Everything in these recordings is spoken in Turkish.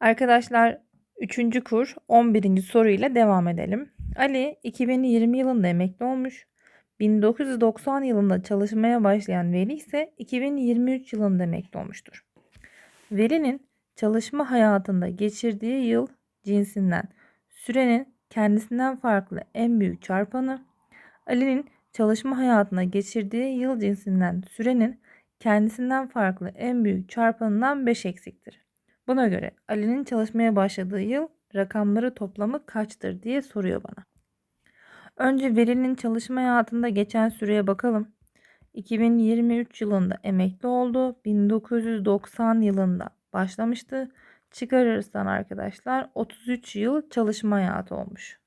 Arkadaşlar 3. kur 11. soruyla devam edelim. Ali 2020 yılında emekli olmuş. 1990 yılında çalışmaya başlayan Veli ise 2023 yılında emekli olmuştur. Veli'nin çalışma hayatında geçirdiği yıl cinsinden sürenin kendisinden farklı en büyük çarpanı, Ali'nin çalışma hayatında geçirdiği yıl cinsinden sürenin kendisinden farklı en büyük çarpanından 5 eksiktir. Buna göre Ali'nin çalışmaya başladığı yıl rakamları toplamı kaçtır diye soruyor bana. Önce Veli'nin çalışma hayatında geçen süreye bakalım. 2023 yılında emekli oldu. 1990 yılında başlamıştı. Çıkarırsan arkadaşlar 33 yıl çalışma hayatı olmuş.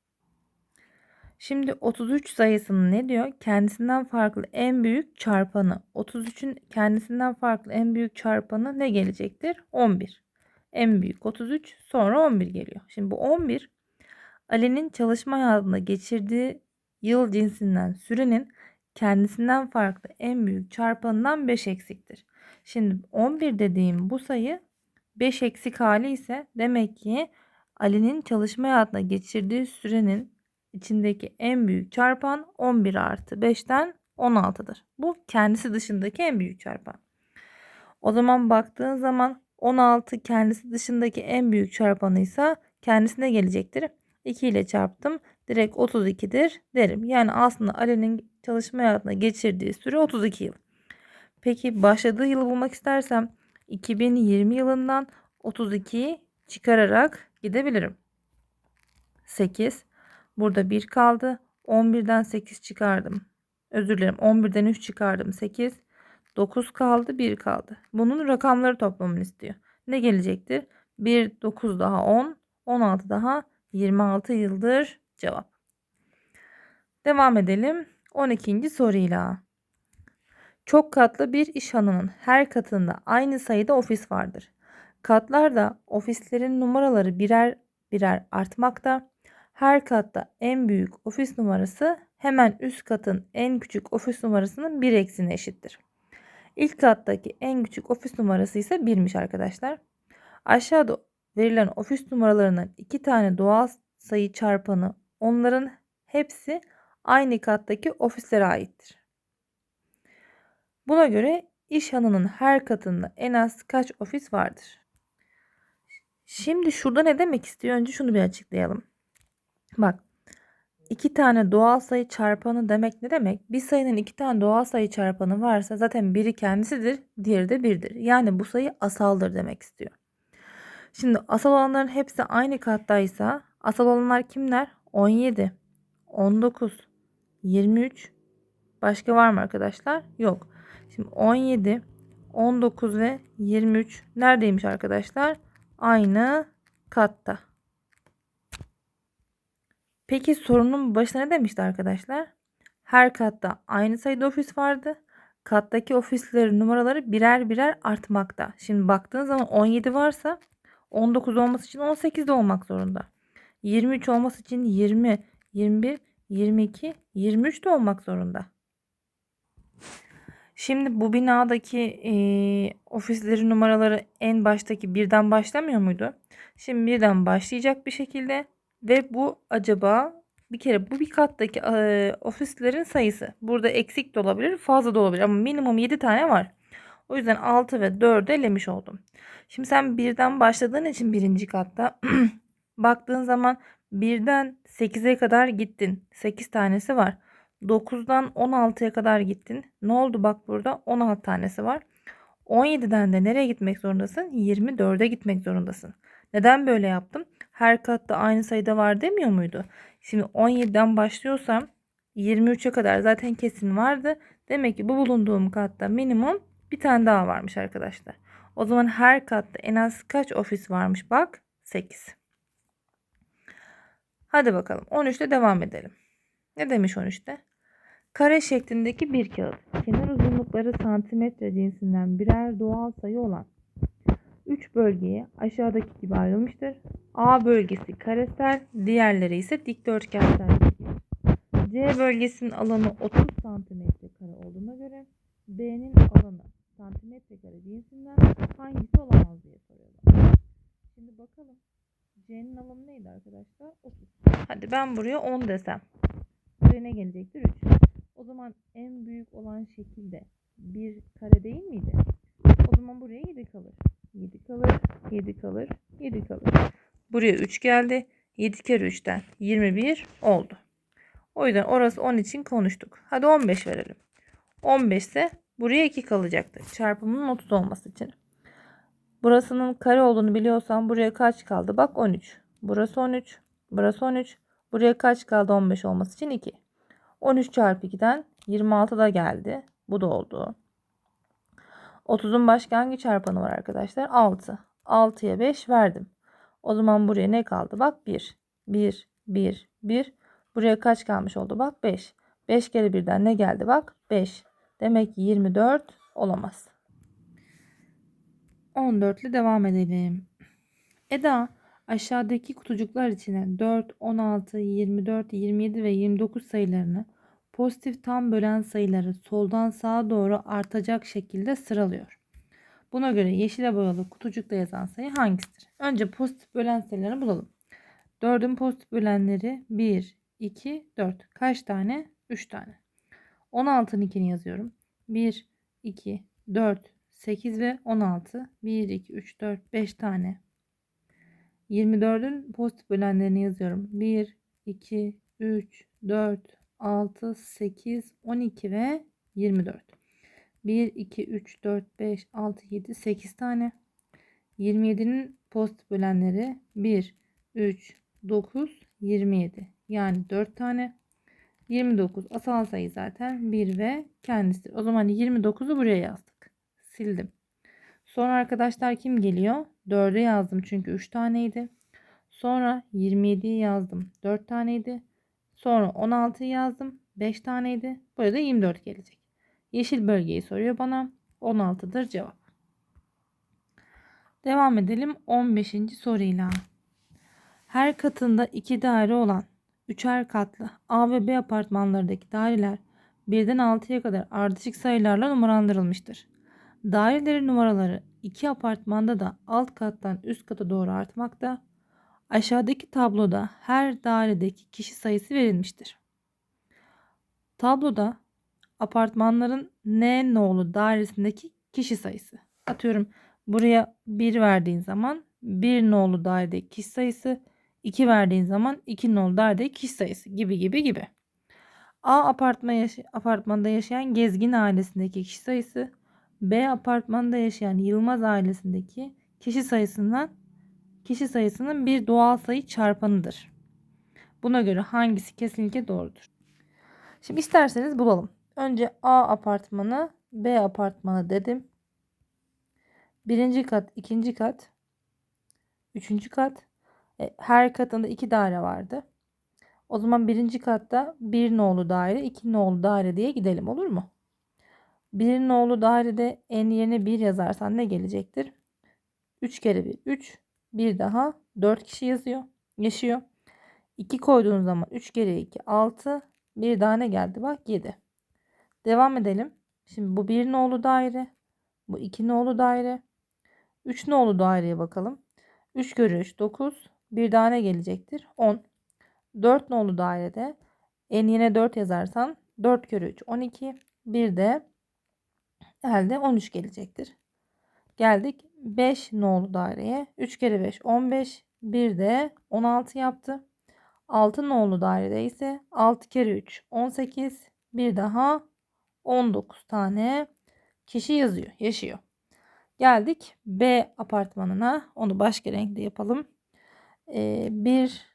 Şimdi 33 sayısını ne diyor? Kendisinden farklı en büyük çarpanı. 33'ün kendisinden farklı en büyük çarpanı ne gelecektir? 11. En büyük 33 sonra 11 geliyor. Şimdi bu 11 Ali'nin çalışma hayatında geçirdiği yıl cinsinden sürenin kendisinden farklı en büyük çarpanından 5 eksiktir. Şimdi 11 dediğim bu sayı 5 eksik hali ise demek ki Ali'nin çalışma hayatında geçirdiği sürenin içindeki en büyük çarpan 11 artı 5'ten 16'dır. Bu kendisi dışındaki en büyük çarpan. O zaman baktığın zaman 16 kendisi dışındaki en büyük çarpanıysa kendisine gelecektir. 2 ile çarptım. Direkt 32'dir derim. Yani aslında Ali'nin çalışma hayatında geçirdiği süre 32 yıl. Peki başladığı yılı bulmak istersem 2020 yılından 32'yi çıkararak gidebilirim. 8. Burada 1 kaldı. 11'den 8 çıkardım. Özür dilerim. 11'den 3 çıkardım. 8. 9 kaldı. 1 kaldı. Bunun rakamları toplamını istiyor. Ne gelecektir? 1, 9 daha 10. 16 daha 26 yıldır cevap. Devam edelim. 12. soruyla. Çok katlı bir iş hanının her katında aynı sayıda ofis vardır. Katlarda ofislerin numaraları birer birer artmakta. Her katta en büyük ofis numarası hemen üst katın en küçük ofis numarasının bir eksine eşittir. İlk kattaki en küçük ofis numarası ise 1'miş arkadaşlar. Aşağıda verilen ofis numaralarının iki tane doğal sayı çarpanı onların hepsi aynı kattaki ofislere aittir. Buna göre iş hanının her katında en az kaç ofis vardır? Şimdi şurada ne demek istiyor? Önce şunu bir açıklayalım. Bak iki tane doğal sayı çarpanı demek ne demek? Bir sayının iki tane doğal sayı çarpanı varsa zaten biri kendisidir, diğeri de birdir. Yani bu sayı asaldır demek istiyor. Şimdi asal olanların hepsi aynı kattaysa asal olanlar kimler? 17, 19, 23. Başka var mı arkadaşlar? Yok. Şimdi 17, 19 ve 23 neredeymiş arkadaşlar? Aynı katta. Peki sorunun başına ne demişti arkadaşlar? Her katta aynı sayıda ofis vardı. Kattaki ofislerin numaraları birer birer artmakta. Şimdi baktığın zaman 17 varsa 19 olması için 18 de olmak zorunda. 23 olması için 20, 21, 22, 23 de olmak zorunda. Şimdi bu binadaki e, ofislerin numaraları en baştaki birden başlamıyor muydu? Şimdi birden başlayacak bir şekilde ve bu acaba bir kere bu bir kattaki e, ofislerin sayısı. Burada eksik de olabilir, fazla da olabilir ama minimum 7 tane var. O yüzden 6 ve 4'ü elemiş oldum. Şimdi sen birden başladığın için birinci katta baktığın zaman birden 8'e kadar gittin. 8 tanesi var. 9'dan 16'ya kadar gittin. Ne oldu bak burada 16 tanesi var. 17'den de nereye gitmek zorundasın? 24'e gitmek zorundasın. Neden böyle yaptım? Her katta aynı sayıda var demiyor muydu? Şimdi 17'den başlıyorsam 23'e kadar zaten kesin vardı. Demek ki bu bulunduğum katta minimum bir tane daha varmış arkadaşlar. O zaman her katta en az kaç ofis varmış? Bak 8. Hadi bakalım 13'te devam edelim. Ne demiş 13'te? Kare şeklindeki bir kağıt. Kenar uzunlukları santimetre cinsinden birer doğal sayı olan 3 bölgeye aşağıdaki gibi ayrılmıştır. A bölgesi karesel, diğerleri ise dikdörtgensel. C bölgesinin alanı 30 santimetre kare olduğuna göre B'nin alanı santimetre kare cinsinden hangisi olamaz diye soruyorlar. Şimdi bakalım. C'nin alımı neydi arkadaşlar? 30. Hadi ben buraya 10 desem. Buraya ne gelecektir? 3. O zaman en büyük olan şekilde bir kare değil miydi? O zaman buraya 7 kalır. 7 kalır, 7 kalır, 7 kalır. Buraya 3 geldi. 7 kere 3'ten 21 oldu. O yüzden orası 10 için konuştuk. Hadi 15 verelim. 15 ise buraya 2 kalacaktı. Çarpımının 30 olması için. Burasının kare olduğunu biliyorsan buraya kaç kaldı? Bak 13. Burası 13. Burası 13. Buraya kaç kaldı 15 olması için 2. 13 çarpı 2'den 26 da geldi. Bu da oldu. 30'un başka hangi çarpanı var arkadaşlar? 6. 6'ya 5 verdim. O zaman buraya ne kaldı? Bak 1. 1, 1, 1. Buraya kaç kalmış oldu? Bak 5. 5 kere 1'den ne geldi? Bak 5. Demek ki 24 olamaz. 14 ile devam edelim. Eda aşağıdaki kutucuklar içine 4, 16, 24, 27 ve 29 sayılarını pozitif tam bölen sayıları soldan sağa doğru artacak şekilde sıralıyor. Buna göre yeşile boyalı kutucukta yazan sayı hangisidir? Önce pozitif bölen sayılarını bulalım. 4'ün pozitif bölenleri 1, 2, 4. Kaç tane? 3 tane. 16'nın ikini yazıyorum. 1, 2, 4, 8 ve 16. 1, 2, 3, 4, 5 tane. 24'ün pozitif bölenlerini yazıyorum. 1, 2, 3, 4, 6, 8, 12 ve 24. 1, 2, 3, 4, 5, 6, 7, 8 tane. 27'nin pozitif bölenleri 1, 3, 9, 27. Yani 4 tane. 29 asal sayı zaten 1 ve kendisidir. O zaman 29'u buraya yazdık. Sildim. Sonra arkadaşlar kim geliyor? 4'ü yazdım çünkü 3 taneydi. Sonra 27'yi yazdım. 4 taneydi. Sonra 16'yı yazdım. 5 taneydi. Burada 24 gelecek. Yeşil bölgeyi soruyor bana. 16'dır cevap. Devam edelim 15. soruyla. Her katında iki daire olan üçer katlı A ve B apartmanlarındaki daireler birden 6'ya kadar ardışık sayılarla numaralandırılmıştır. Dairelerin numaraları iki apartmanda da alt kattan üst kata doğru artmakta. Aşağıdaki tabloda her dairedeki kişi sayısı verilmiştir. Tabloda apartmanların N nolu dairesindeki kişi sayısı. Atıyorum buraya 1 verdiğin zaman 1 nolu dairedeki kişi sayısı 2 verdiğin zaman 2 nolu dairedeki kişi sayısı gibi gibi gibi. A apartman yaşa apartmanda yaşayan Gezgin ailesindeki kişi sayısı B apartmanda yaşayan Yılmaz ailesindeki kişi sayısından kişi sayısının bir doğal sayı çarpanıdır. Buna göre hangisi kesinlikle doğrudur? Şimdi isterseniz bulalım. Önce A apartmanı, B apartmanı dedim. Birinci kat, ikinci kat, üçüncü kat. E, her katında iki daire vardı. O zaman birinci katta bir nolu daire, iki nolu daire diye gidelim olur mu? Bir nolu dairede en yerine bir yazarsan ne gelecektir? 3 kere 1 3. Bir daha 4 kişi yazıyor. Yaşıyor. 2 koyduğun zaman 3 kere 2 6. Bir daha ne geldi? Bak 7. Devam edelim. Şimdi bu bir nolu daire. Bu iki nolu daire. 3 nolu daireye bakalım. 3 kere 3 9. Bir daha ne gelecektir? 10. 4 nolu dairede en yine 4 yazarsan 4 kere 3 12. Bir de elde 13 gelecektir. Geldik 5 nolu daireye. 3 kere 5 15. Bir de 16 yaptı. 6 nolu dairede ise 6 kere 3 18. Bir daha 19 tane kişi yazıyor, yaşıyor. Geldik B apartmanına. Onu başka renkte yapalım. Ee, bir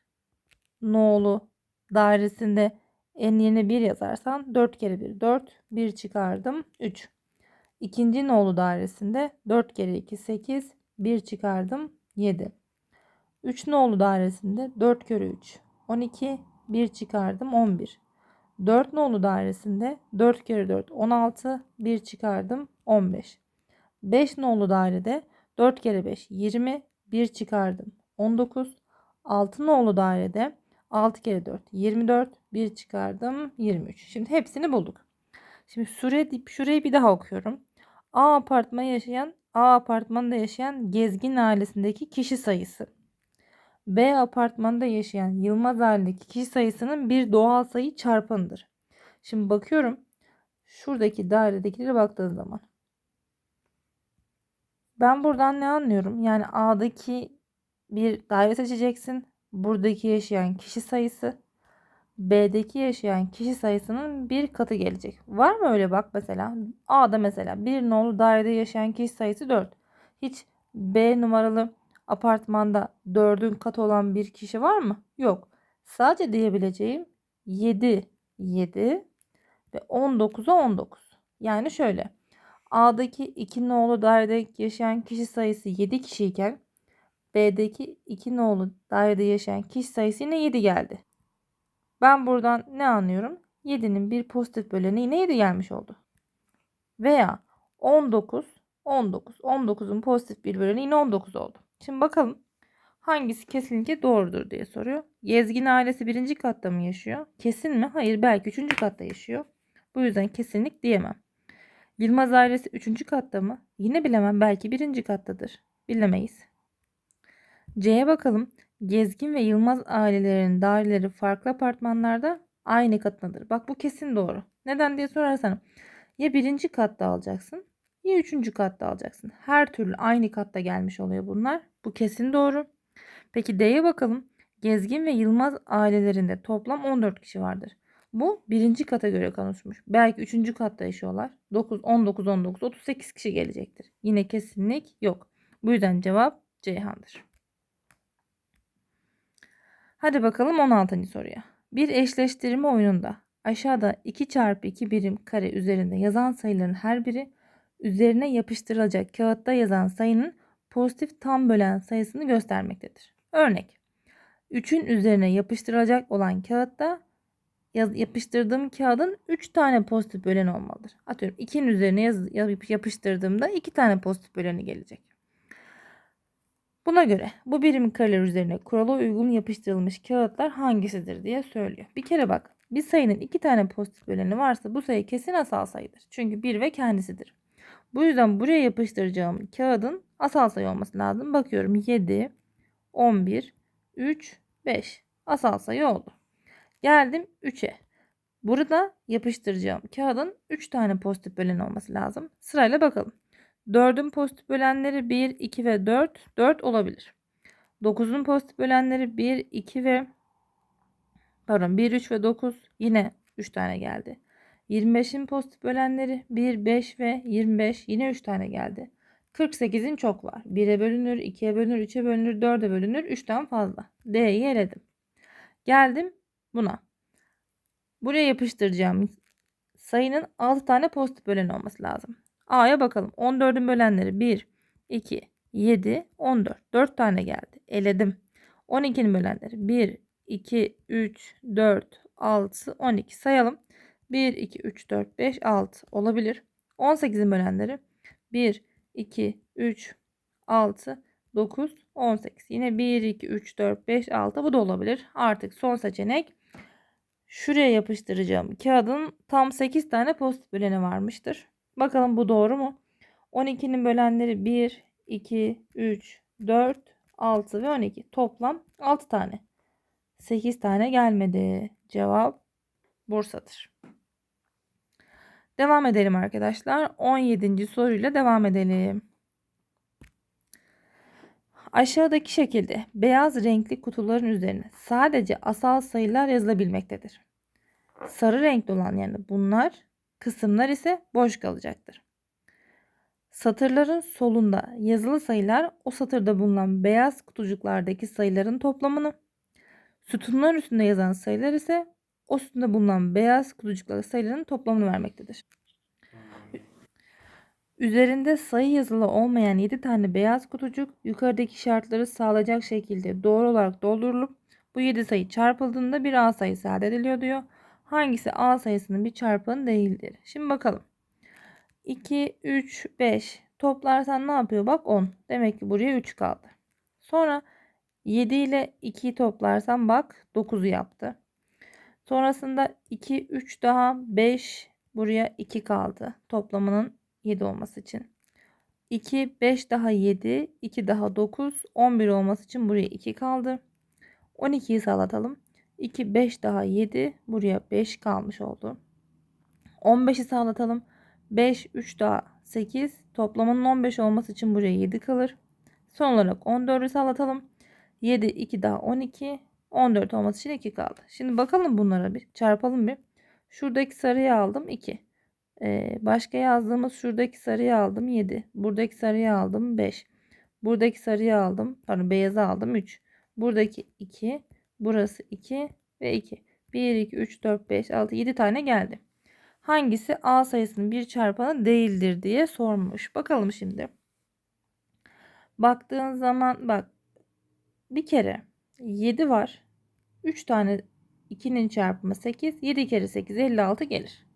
nolu dairesinde en yerine 1 yazarsan 4 kere 1 4. 1 çıkardım 3. İkinci nolu dairesinde 4 kere 2 8. 1 çıkardım 7. 3 nolu dairesinde 4 kere 3 12. 1 çıkardım 11. 4 nolu dairesinde 4 kere 4 16. 1 çıkardım 15. 5 nolu dairede 4 kere 5 20. 1 çıkardım 19. 6 nolu dairede 6 kere 4 24. 1 çıkardım 23. Şimdi hepsini bulduk. Şimdi süre, şurayı bir daha okuyorum. A apartmanı yaşayan A apartmanında yaşayan Gezgin ailesindeki kişi sayısı. B apartmanda yaşayan Yılmaz ailesindeki kişi sayısının bir doğal sayı çarpanıdır. Şimdi bakıyorum. Şuradaki dairedekilere baktığın zaman. Ben buradan ne anlıyorum? Yani A'daki bir daire seçeceksin. Buradaki yaşayan kişi sayısı B'deki yaşayan kişi sayısının bir katı gelecek. Var mı öyle bak mesela? A'da mesela bir nolu dairede yaşayan kişi sayısı 4. Hiç B numaralı apartmanda 4'ün katı olan bir kişi var mı? Yok. Sadece diyebileceğim 7, 7 ve 19'a 19. Yani şöyle. A'daki 2 nolu dairede yaşayan kişi sayısı 7 kişiyken B'deki 2 nolu dairede yaşayan kişi sayısı yine 7 geldi. Ben buradan ne anlıyorum? 7'nin bir pozitif böleni yine 7 gelmiş oldu. Veya 19, 19. 19'un pozitif bir böleni yine 19 oldu. Şimdi bakalım hangisi kesinlikle doğrudur diye soruyor. Gezgin ailesi birinci katta mı yaşıyor? Kesin mi? Hayır belki üçüncü katta yaşıyor. Bu yüzden kesinlik diyemem. Yılmaz ailesi üçüncü katta mı? Yine bilemem. Belki birinci kattadır. Bilemeyiz. C'ye bakalım. Gezgin ve Yılmaz ailelerinin daireleri farklı apartmanlarda aynı katındadır. Bak bu kesin doğru. Neden diye sorarsan ya birinci katta alacaksın ya üçüncü katta alacaksın. Her türlü aynı katta gelmiş oluyor bunlar. Bu kesin doğru. Peki D'ye bakalım. Gezgin ve Yılmaz ailelerinde toplam 14 kişi vardır. Bu birinci kata göre konuşmuş. Belki üçüncü katta yaşıyorlar. 9, 19, 19, 38 kişi gelecektir. Yine kesinlik yok. Bu yüzden cevap Ceyhan'dır. Hadi bakalım 16. soruya. Bir eşleştirme oyununda aşağıda 2 çarpı 2 birim kare üzerinde yazan sayıların her biri üzerine yapıştırılacak kağıtta yazan sayının pozitif tam bölen sayısını göstermektedir. Örnek 3'ün üzerine yapıştırılacak olan kağıtta yapıştırdığım kağıdın 3 tane pozitif böleni olmalıdır. Atıyorum 2'nin üzerine yapıştırdığımda 2 tane pozitif böleni gelecek. Buna göre bu birim kareler üzerine kurala uygun yapıştırılmış kağıtlar hangisidir diye söylüyor. Bir kere bak bir sayının iki tane pozitif böleni varsa bu sayı kesin asal sayıdır. Çünkü bir ve kendisidir. Bu yüzden buraya yapıştıracağım kağıdın asal sayı olması lazım. Bakıyorum 7, 11, 3, 5 asal sayı oldu. Geldim 3'e. Burada yapıştıracağım kağıdın 3 tane pozitif böleni olması lazım. Sırayla bakalım. 4'ün pozitif bölenleri 1, 2 ve 4. 4 olabilir. 9'un pozitif bölenleri 1, 2 ve pardon 1, 3 ve 9 yine 3 tane geldi. 25'in pozitif bölenleri 1, 5 ve 25 yine 3 tane geldi. 48'in çok var. 1'e bölünür, 2'ye bölünür, 3'e bölünür, 4'e bölünür. 3'ten fazla. D'yi eledim. Geldim buna. Buraya yapıştıracağım sayının 6 tane pozitif bölen olması lazım. A'ya bakalım. 14'ün bölenleri 1, 2, 7, 14. 4 tane geldi. Eledim. 12'nin bölenleri 1, 2, 3, 4, 6, 12 sayalım. 1, 2, 3, 4, 5, 6 olabilir. 18'in bölenleri 1, 2, 3, 6, 9, 18. Yine 1, 2, 3, 4, 5, 6 bu da olabilir. Artık son seçenek şuraya yapıştıracağım. Kağıdın tam 8 tane pozitif böleni varmıştır. Bakalım bu doğru mu? 12'nin bölenleri 1, 2, 3, 4, 6 ve 12. Toplam 6 tane. 8 tane gelmedi. Cevap Bursa'dır. Devam edelim arkadaşlar. 17. soruyla devam edelim. Aşağıdaki şekilde beyaz renkli kutuların üzerine sadece asal sayılar yazılabilmektedir. Sarı renkli olan yani bunlar kısımlar ise boş kalacaktır. Satırların solunda yazılı sayılar o satırda bulunan beyaz kutucuklardaki sayıların toplamını, sütunlar üstünde yazan sayılar ise o sütunda bulunan beyaz kutucuklardaki sayıların toplamını vermektedir. Üzerinde sayı yazılı olmayan 7 tane beyaz kutucuk yukarıdaki şartları sağlayacak şekilde doğru olarak doldurulup bu 7 sayı çarpıldığında bir A sayısı elde ediliyor diyor. Hangisi A sayısının bir çarpanı değildir? Şimdi bakalım. 2, 3, 5 toplarsan ne yapıyor? Bak 10. Demek ki buraya 3 kaldı. Sonra 7 ile 2'yi toplarsan bak 9'u yaptı. Sonrasında 2, 3 daha 5 buraya 2 kaldı. Toplamının 7 olması için. 2, 5 daha 7, 2 daha 9, 11 olması için buraya 2 kaldı. 12'yi sağlatalım. 2, 5 daha 7, buraya 5 kalmış oldu. 15'i sağlatalım. 5, 3 daha 8, toplamının 15 olması için buraya 7 kalır. Son olarak 14'ü sağlatalım. 7, 2 daha 12, 14 olması için 2 kaldı. Şimdi bakalım bunlara bir çarpalım bir. Şuradaki sarıyı aldım 2. Ee, başka yazdığımız şuradaki sarıyı aldım 7. Buradaki sarıyı aldım 5. Buradaki sarıyı aldım. Pardon beyazı aldım 3. Buradaki 2. Burası 2 ve 2. 1, 2, 3, 4, 5, 6, 7 tane geldi. Hangisi A sayısının bir çarpanı değildir diye sormuş. Bakalım şimdi. Baktığın zaman bak bir kere 7 var. 3 tane 2'nin çarpımı 8. 7 kere 8 56 gelir.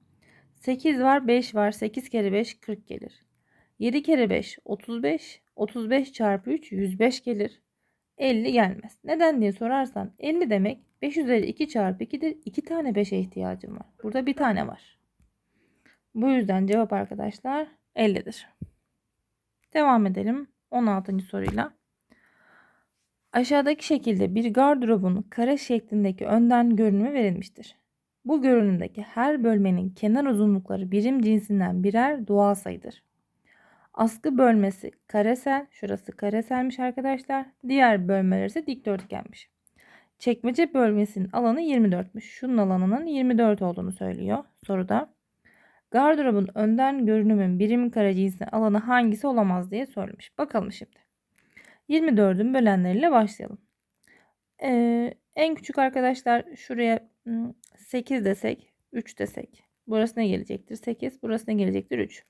8 var 5 var 8 kere 5 40 gelir. 7 kere 5 35. 35 çarpı 3 105 gelir. 50 gelmez. Neden diye sorarsan 50 demek 5 üzeri 2 çarpı 2'dir. 2 tane 5'e ihtiyacım var. Burada bir tane var. Bu yüzden cevap arkadaşlar 50'dir. Devam edelim 16. soruyla. Aşağıdaki şekilde bir gardırobun kare şeklindeki önden görünümü verilmiştir. Bu görünümdeki her bölmenin kenar uzunlukları birim cinsinden birer doğal sayıdır. Askı bölmesi karesel, şurası kareselmiş arkadaşlar. Diğer bölmeler ise dikdörtgenmiş. Çekmece bölmesinin alanı 24'müş. Şunun alanının 24 olduğunu söylüyor soruda. Gardırobun önden görünümün birim kare cinsinden alanı hangisi olamaz diye sorulmuş. Bakalım şimdi. 24'ün bölenleriyle başlayalım. Ee, en küçük arkadaşlar şuraya 8 desek, 3 desek. Burası ne gelecektir? 8. Burası ne gelecektir? 3.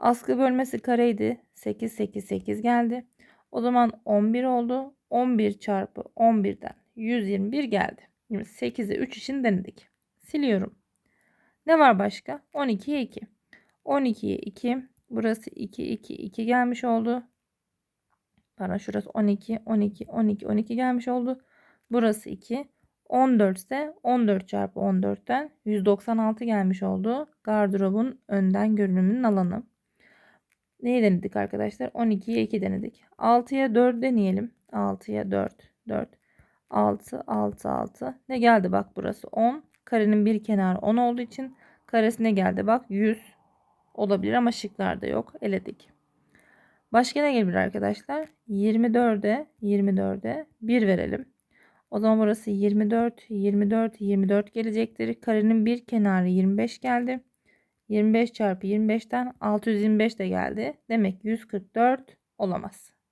Askı bölmesi kareydi. 8, 8, 8 geldi. O zaman 11 oldu. 11 çarpı 11'den 121 geldi. 8'e 3 için denedik. Siliyorum. Ne var başka? 12'ye 2. 12'ye 2. Burası 2, 2, 2 gelmiş oldu. Pardon şurası 12, 12, 12, 12 gelmiş oldu. Burası 2. 14 ise 14 çarpı 14'ten 196 gelmiş oldu. Gardırobun önden görünümünün alanı. Neyi denedik arkadaşlar? 12'ye 2 denedik. 6'ya 4 deneyelim. 6'ya 4, 4, 6, 6, 6. Ne geldi bak burası 10. Karenin bir kenarı 10 olduğu için karesine geldi bak 100 olabilir ama şıklarda yok. Eledik. Başka ne gelebilir arkadaşlar? 24'e 24'e 1 verelim. O zaman burası 24, 24, 24 gelecektir. Karenin bir kenarı 25 geldi. 25 çarpı 25'ten 625 de geldi. Demek 144 olamaz.